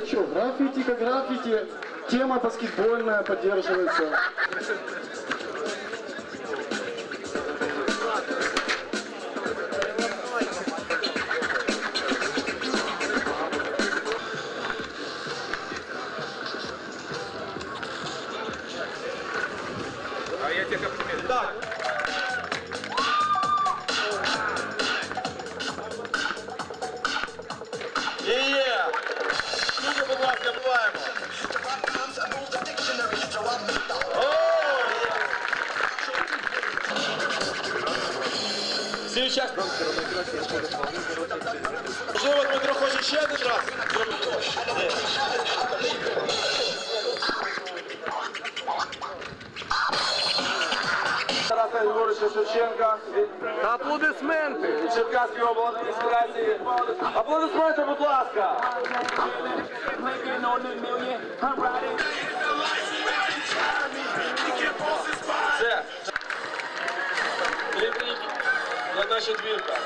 что, граффити как граффити, тема баскетбольная поддерживается. А я тебе комплимент. Так. Всі учасники. Можливо, Дмитро хоче ще один раз зробити. Тараса Григоровича Шевченка від Аплодисменты! Черкаської облдміністрації. Аплодисменти, будь ласка. наша двірка.